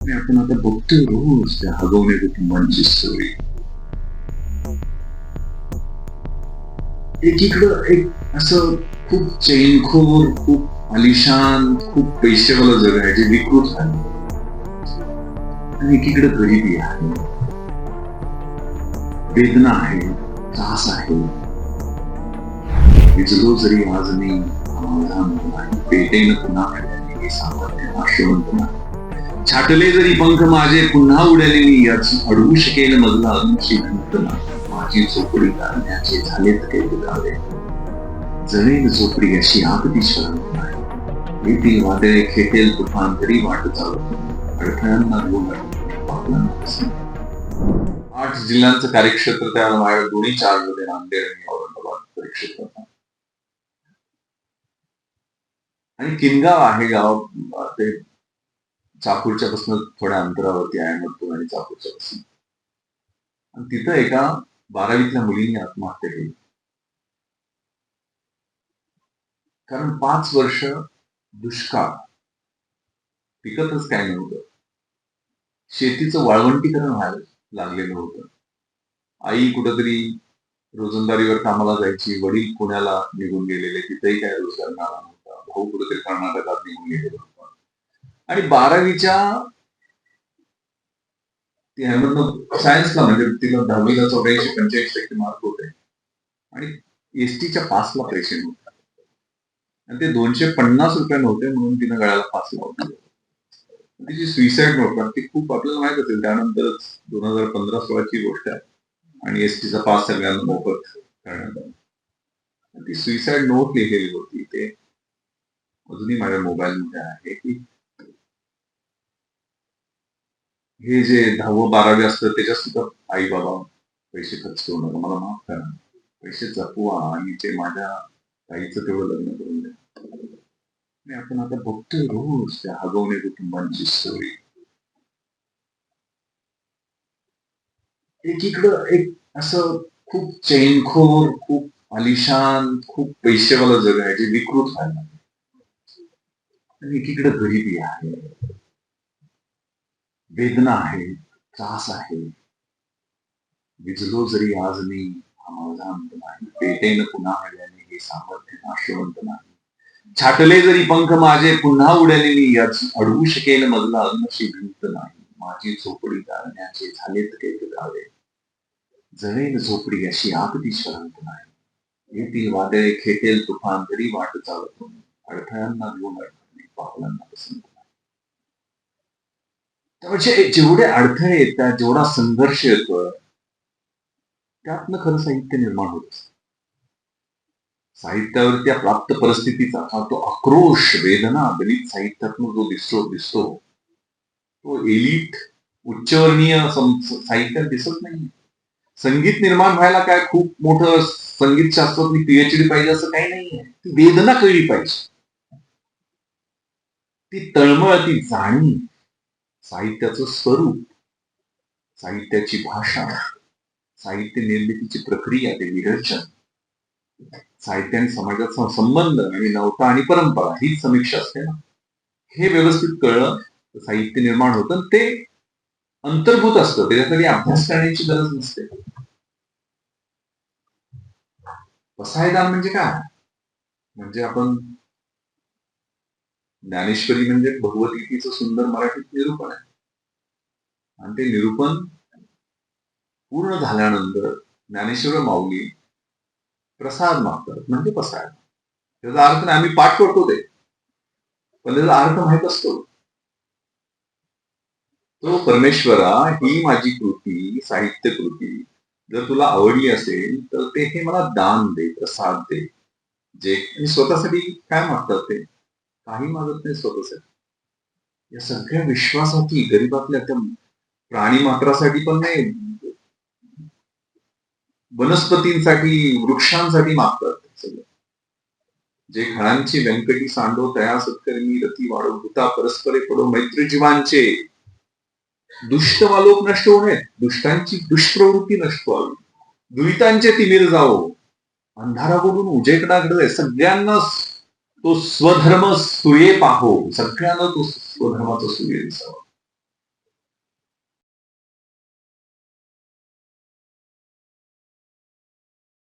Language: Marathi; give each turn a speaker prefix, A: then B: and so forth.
A: आपण आता बघतोय रोज त्या हगवणे कुटुंबांची स्टोरी एकीकडं एक असं खूप चैनखोर खूप आलिशान खूप पैसेवाला जग आहे जे विकृत आहे आणि एकीकडे गरिबी आहे वेदना आहे त्रास आहे विजलो जरी आज मी समाधान नाही पेटेन पुन्हा खड्याने हे सामर्थ्य नाही छाटले जरी पंख माझे पुन्हा उडाले मी याची अडवू शकेल मधला अनुची घंटना. माझी झोपडी काढण्याचे झालेत काही दावे जळेल झोपडी अशी आगदी शरण येथील वादळे खेटेल तुफान तरी वाट चालत अडथळ्यांना घेऊन पावलांना आठ जिल्ह्यांचं कार्यक्षेत्र त्या माझ्या दोन्ही चारमध्ये नांदेड आणि औरंगाबाद कार्यक्षेत्र आणि किनगाव आहे गाव. ते चाकूरच्या पासून थोड्या अंतरावरती आहे मधून आणि चाकूरच्या पासून आणि तिथं एका बारावीतल्या मुलीने आत्महत्या केली. कारण पाच वर्ष दुष्काळ. पिकतच काय नव्हतं. शेतीचं वाळवंटीकरण व्हायला लागलेलं होतं. आई कुठंतरी रोजंदारीवर कामाला जायची वडील पुण्याला निघून गेलेले तिथेही काय रोजगार मिळाला नव्हता. भाऊ कुठेतरी कर्नाटकात निघून गेलेला होता. आणि बारावीच्या सायन्स अहमदनगर सायन्सला म्हणजे तिला दहावीला चौऱ्याऐंशी पंच्याऐंशी टक्के मार्क होते. आणि एसटीच्या पासला पैसे नव्हते. आणि ते दोनशे पन्नास रुपये नव्हते म्हणून तिनं गळ्याला पास लावला तिची सुईसाईड नोट ती खूप आपल्याला माहीत असेल त्यानंतरच दोन हजार पंधरा सोळाची गोष्ट आहे. आणि एसटीचा पास सगळ्यांना मोफत करण्यात आला. ती सुईसाईड नोट लिहिलेली होती. ते अजूनही माझ्या मोबाईल मध्ये आहे की हे जे दहावं बारावी असतं त्याच्यात सुद्धा आई बाबा पैसे खर्च करू नका. मला माफ करा. पैसे जपवा आणि ते माझ्या ताईचं तेवढं लग्न करून द्या. आणि आपण आता बघतोय रोज त्या हगवणे कुटुंबांची स्टोरी एकीकडं एक असं खूप चैनखोर खूप आलिशान खूप पैसेवाला जग आहे जे विकृत व्हायला आणि एकीकडे गरिबी आहे. वेदना आहे त्रास आहे. विजलो जरी आज मी समाधान नाही पेटेन पुन्हा मिळाले हे सामर्थ्य नाशवंत नाही. छाटले जरी पंख माझे पुन्हा उडले मी अडवू शकेल मधला अन्नशी भिंत नाही. माझी झोपडी गाळण्याचे झालेत काही गावे. जळेल झोपडी अशी आगदी शरंत नाही. येतील वादळे खेटेल तुफान तरी वाट चालतो अडथळ्यांना घेऊन अडथळे पावलांना पसंत त्यामुळे जेवढे अडथळे येतात जेवढा संघर्ष येतो त्यातनं खरं साहित्य निर्माण होत साहित्यावर त्या प्राप्त परिस्थितीचा हा तो आक्रोश वेदना दलित साहित्यातून जो दिसतो दिसतो तो एलिट उच्चवर्णीय साहित्यात दिसत नाही संगीत निर्माण व्हायला काय खूप मोठं संगीत शास्त्रातली पीएचडी पाहिजे असं काही नाहीये. ती वेदना कळली पाहिजे. ती तळमळ ती जाणीव साहित्याचं स्वरूप साहित्याची भाषा साहित्य निर्मितीची प्रक्रिया ते विरचन साहित्य आणि समाजाचा संबंध आणि नवता आणि परंपरा हीच समीक्षा असते ना. हे व्यवस्थित कळलं साहित्य निर्माण होतं ते अंतर्भूत असतं त्याच्यासाठी अभ्यास करण्याची गरज नसते. पसायदान म्हणजे काय? म्हणजे आपण ज्ञानेश्वरी म्हणजे भगवद्गीतेचं सुंदर मराठीत निरूपण आहे. आणि ते निरूपण पूर्ण झाल्यानंतर ज्ञानेश्वर माऊली प्रसाद मागतात म्हणजे प्रसाद. त्याचा अर्थ नाही आम्ही पाठ करतो ते. पण त्याचा अर्थ माहीत असतो. तो परमेश्वरा ही माझी कृती साहित्य कृती जर तुला आवडली असेल तर ते हे मला दान दे प्रसाद दे. जे आणि स्वतःसाठी काय मागतात ते? काही मागत नाही स्वतःसाठी या सगळ्या विश्वासाठी गरीबातल्या त्या प्राणी मात्रासाठी पण नाही. वनस्पतींसाठी वृक्षांसाठी मागतात सगळं. जे खळांची व्यंकटी सांडो तया सत्कर्मी रती वाढो भूता परस्परे पडो मैत्री जीवांचे. दुष्टवालोक नष्ट होणे दुष्टांची दुष्प्रवृत्ती नष्ट व्हावी. दुरितांचे तिमिर जावो. अंधाराकडून उजेकडाकडे सगळ्यांना तो स्वधर्म सुये पाहो. सगळ्यांना तो स्वधर्माचा सूर्य दिसावा.